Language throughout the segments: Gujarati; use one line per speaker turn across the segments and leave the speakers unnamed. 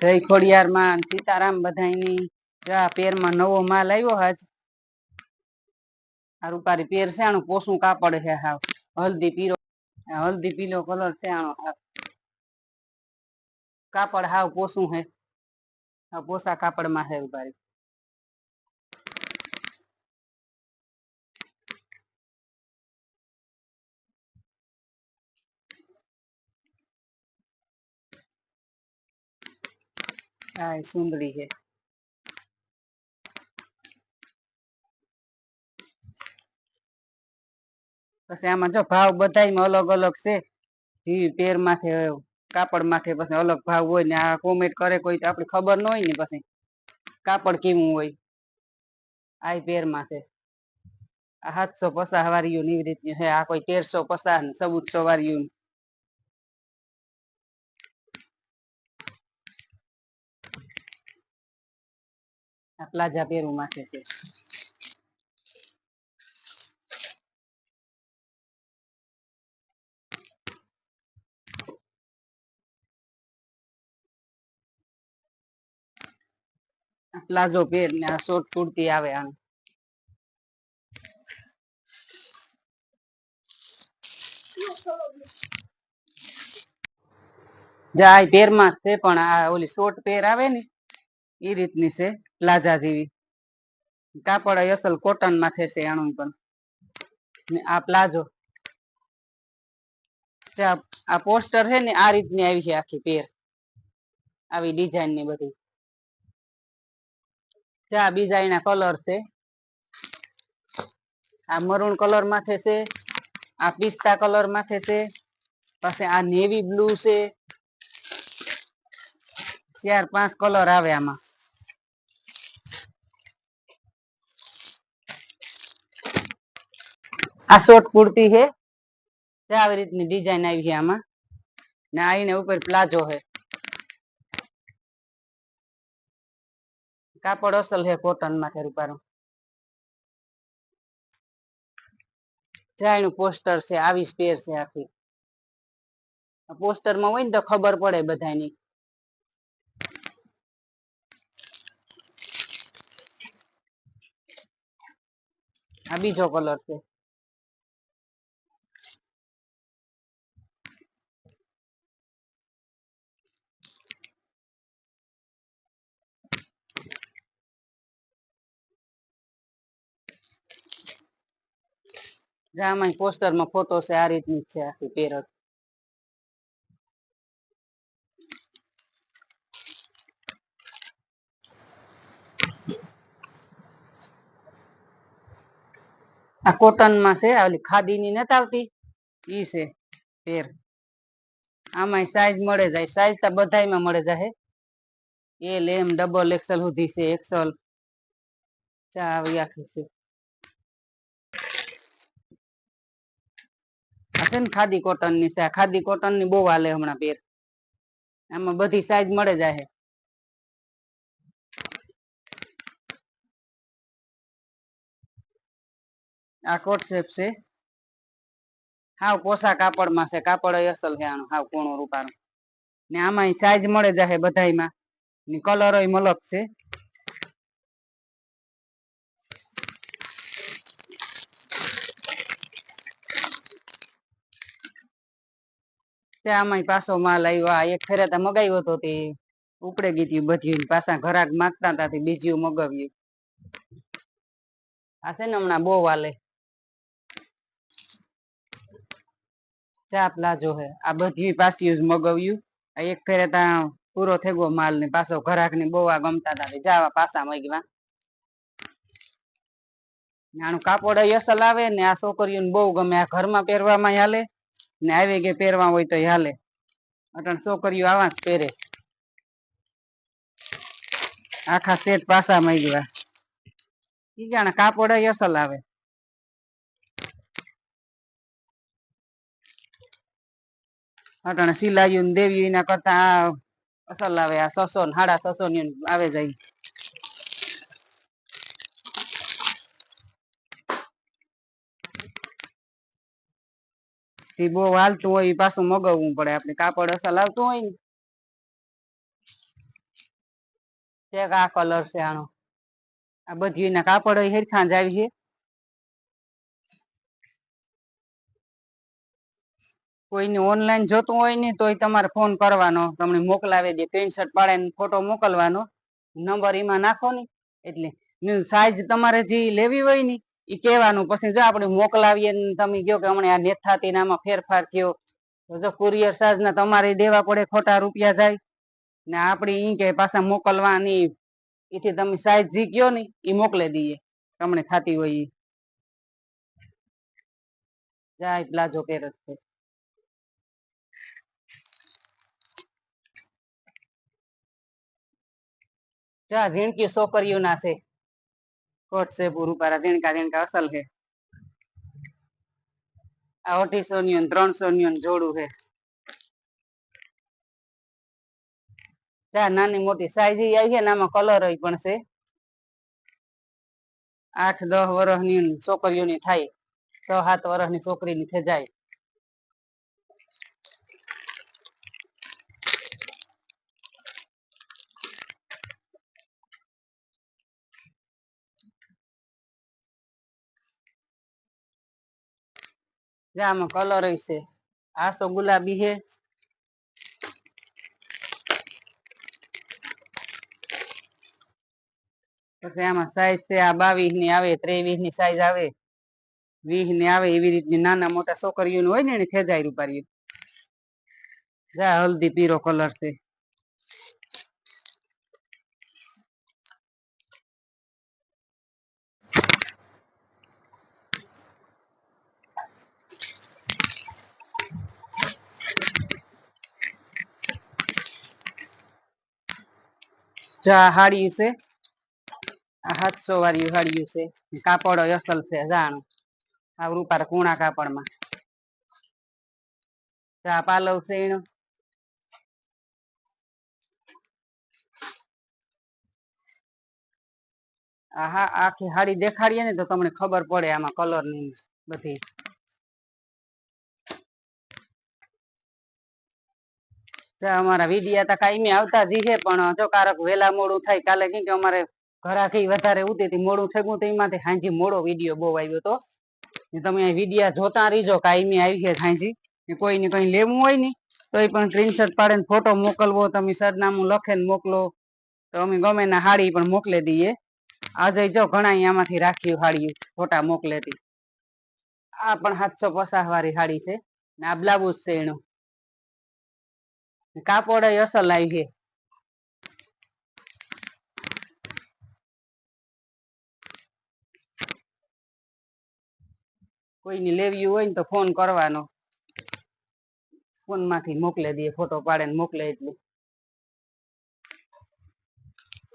જય ખોડિયારમાં સીતારામ બધાયની. પેર પેરમાં નવો માલ આવ્યો હાજ. આ રૂપારી પેર છે આનું પોસું કાપડ છે હાવ. હલ્દી પીરો હલ્દી પીલો કલર છે આનો કાપડ હાવ પોસું હે. આ પોસા કાપડમાં છે રૂપારી આ એ સુંદરી છે. પછી આમાં જો ભાવ બધાયમાં અલગ અલગ છે. જી પેર માથે કાપડ માથે પછી અલગ ભાવ હોય ને આ કોમેન્ટ કરે કોઈ તો આપણે ખબર ન હોય ને પછી. કાપડ કેવું હોય? આ પેર માથે આ સાતસો પચાસ વાળીઓ ને રીતની છે. આ કોઈ તેરસો પચાસ ને ચૌદસો વાળીયું આ પ્લાઝા પેરું માથે છે. પ્લાઝો પેર ને આ શોર્ટ કુર્તી આવે આમ. જાય પેરમાં છે પણ આ ઓલી શોર્ટ પેર આવે ને એ રીતની છે. પ્લાઝા જેવી. કાપડ અસલ કોટન માથે છે આનું પણ. ને આ પ્લાઝો આ પોસ્ટર છે ને, આ રીતની આવી છે આખી પેર. આવી ડિઝાઇનની બધી. ચા બીજા એના કલર છે. આ મરૂન કલર માથે છે આ પિસ્તા કલર માથે છે પછી આ નેવી બ્લુ છે. ચાર પાંચ કલર આવે આમાં. આ શોર્ટ કુર્તી છે. આવી રીતની ડિઝાઇન આવી છે આમાં. ને આઈને ઉપર પ્લાઝો છે. કાપડ અસલ છે કોટન માથે રૂપારું જ્યાં એનું પોસ્ટર છે, આવી સ્પેર છે આખી. પોસ્ટરમાં હોય ને તો ખબર પડે બધાની આ બીજો કલર છે. આમાં પોસ્ટરમાં ફોટો છે, આ રીતની છે આખી પેરટ આ કોટનમાં છે ઓલી ખાદી ની નથી આવતી? ઈ છે પેર આમાં સાઈઝ મળે જાય સાઈઝ તો બધાયમાં મળે જાય એલ એમ ડબલ એક્સલ સુધી છે એક્સલ ચા આવી આખી છે. આ છે ને ખાદી કોટનની છે ખાદી કોટનની બહુ હાલે હમણાં પેર. આમાં બધી સાઈઝ મળે જાય આ કોટ શેપ છે. હાવ કોસા કાપડમાં છે. કાપડ અસલ છે આનું, હાવ કોણું રૂપાનું. ને આમાં સાઈઝ મળે જાય બધાયમાં. ને કલર મલક છે. આમાંય પાછો માલ આવ્યો એક ફેરે તો મગાવ્યો હતો તે. ઉપડે ગઈ હતી બધી પાછા ઘરાક માગતા હતા બીજું મગાવ્યું. આ છે ને હમણાં બહુ હાલે. ચાપ લાજો હે. આ બધી પાછી જ મગાવ્યું. આ એક ફેરે ત્યાં પૂરો ગયો માલ ને પાછો ઘરાકની બહુ ગમતા હતા જાવા પાછા મગ્યા. નાનું કાપડ અસલ આવે ને આ છોકરીઓને બહુ ગમે. આ ઘરમાં પહેરવામાં હાલે. ને આવી કે પહેરવા હોય તો હાલે. અટણ છોકરીઓ આવા પહેરે. આખા સેટ પાછા મગ્યા ઈ જાણે કાપડ અસલ આવે. અટણ સિલાયું દેવી એના કરતા અસલ આવે, આ સસો ને સાડા સસો ની આવે જાય. તે બહુ હાલતું હોય પાછું મગાવવું પડે. આપણે કાપડ અસલ આવતું હોય ને. ચેક આ કલર છે આનો. આ બધી એના કાપડ હેરખા જ છે. કોઈને ઓનલાઈન જોતું હોય ને તોય તમારે ફોન કરવાનો. તમને મોકલાવી દે. સ્ક્રીનશોટ પાડીને ફોટો મોકલવાનો. નંબર એમાં નાખો ને. એટલે સાઈઝ તમારે જે લેવી હોય ને એ કહેવાનું, પછી જો આપણે મોકલાવીએ તમે કહો કે હમણાં આ નેથાતી થતી આમાં ફેરફાર થયો જો કુરિયર ચાર્જના તમારે દેવા પડે ખોટા રૂપિયા જાય. ને આપણે ઈ કે પાછા મોકલવાની એથી તમે સાઈઝ જી કયો ને એ મોકલી દઈએ તમને થતી હોય એ જાય પ્લાઝો પેરસ છે. જા ઝીણકી છોકરીઓના છે. કોટ છે પૂરું ઝીણકા ઝીણકા અસલ છે. આ અઢીસો ની ત્રણસો ની જોડું છે. જા, નાની મોટી સાઈઝ આવી છે ને આમાં કલર પણ છે. આઠ દસ વર્ષની છોકરીઓની થાય. છ સાત વર્ષની છોકરીની થઈ જાય. આમાં કલર છે. આસો ગુલાબી હે પછી આમાં સાઈઝ છે, આ બાવીસની આવે, ત્રેવીસની સાઈઝ આવે. વીસની આવે એવી રીતની નાના મોટા છોકરીઓ હોય ને એને ખેંચાઈ રૂપારી જા હલ્દી પીરો કલર છે. જા હાડી છે આ સાતસો વાળી હાડીઓ છે કાપડ અસલ છે જાણું આ રૂપાર કુણા કાપડમાં ચા પાલવ છે એનો આ હા આખી હાડી દેખાડીએ ને તો તમને ખબર પડે આમાં કલરની બધી અમારા વિડિયા તો કાયમી આવતા જ છે, પણ જો કારક વેલા મોડું થાય, કાલે કેમ કે અમારે ઘરાખી વધારે ઉતી હતી મોડું થયું તો એમાંથી હાંજી મોડો વીડિયો બહુ આવ્યો તો. ને તમે વિડિયા જોતા રહીજો કાયમી આવી છે હાંજી. ને કઈ લેવું હોય ને તો એ પણ સ્ક્રીનશોટ પાડીને ફોટો મોકલવો, તમે સરનામું લખીને મોકલો. તો અમે ગમે ના હાડી પણ મોકલી દઈએ. આજે જો ઘણા આમાંથી રાખ્યું હાડીયું, ફોટા મોકલેતી આ પણ સાતસો પચાસ વાળી હાડી છે. ને આ બ્લાઉઝ છે એનું. કાપડ અસલ આવી છે. કોઈની લેવી હોય ને તો ફોન કરવાનો. ફોનમાંથી મોકલી દઈએ, ફોટો પાડીને મોકલે એટલું.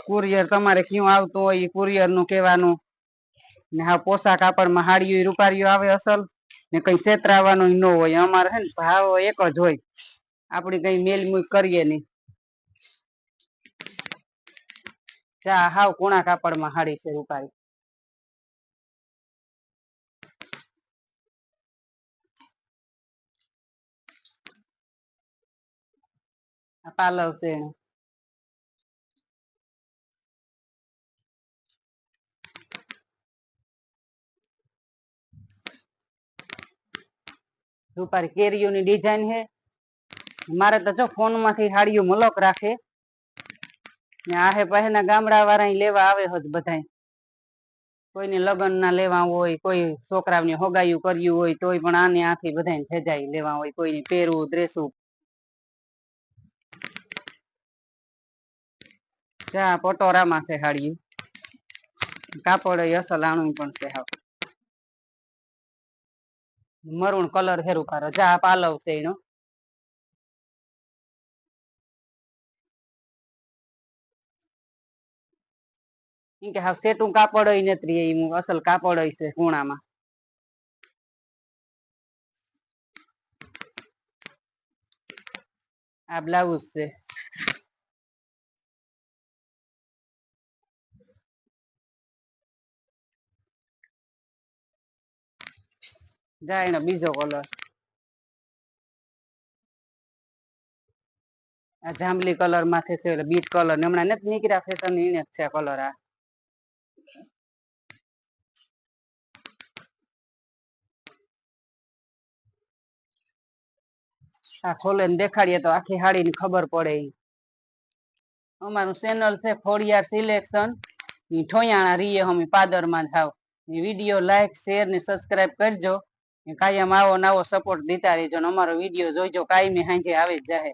કુરિયર તમારે ક્યું આવતું હોય એ કુરિયરનું કહેવાનું. ને હા, પોશાક કાપડમાં હાડિયું રૂપારીઓ આવે અસલ. ને કઈ છેતરાવાનું ન હોય. અમારે છે ને ભાવ એક જ હોય. આપડી કઈ મેલ મૂક કરીએ નહીં ચા હાવ કુણા કાપડમાં હાડી છે રૂપારી આ પાલવ છે એનું. રૂપારી કેરીઓની ડિઝાઇન છે મારે તો જો ફોનમાંથી હાડિયું મલક રાખે. ને આહે પહેના ગામડા વાળા લેવા આવે હોત બધા કોઈને લગ્ન ના લેવા હોય, કોઈ છોકરાઓને હોગાયું કર્યું હોય, તોય પણ આને આથી બધાને ભેજાઈ લેવા હોય, કોઈને પહેરવું ડ્રેસું ચા પટોરામાં છે હાડિયું કાપડ અસલ આણું પણ છે હાવ. મરૂણ કલર હેરું કારો જા પાલવ છે એનો. કે હાવ સેટું કાપડ નથી હું અસલ કાપડ છે ખૂણામાં આ બ્લાઉઝ છે. જાય એનો બીજો કલર. આ જાંબલી કલર માથે છે, એટલે બીટ કલર. હમણાં નથી નીકળ્યા ફેશન એને છે કલર આ. આ ખોલે દેખાડીએ તો આખી હાડી ની ખબર પડે અમારું ચેનલ છે ખોડિયાર સિલેક્શન ઠોયાણા રીએ હમી પાદરમાં થાવ વીડિયો લાઈક શેર ને સબસ્ક્રાઇબ કરજો. કાયમ આવો નવો સપોર્ટ દેતા રહેજો અમારો વીડિયો જોઈજો કાયમી સાંજે આવી જ જાહે.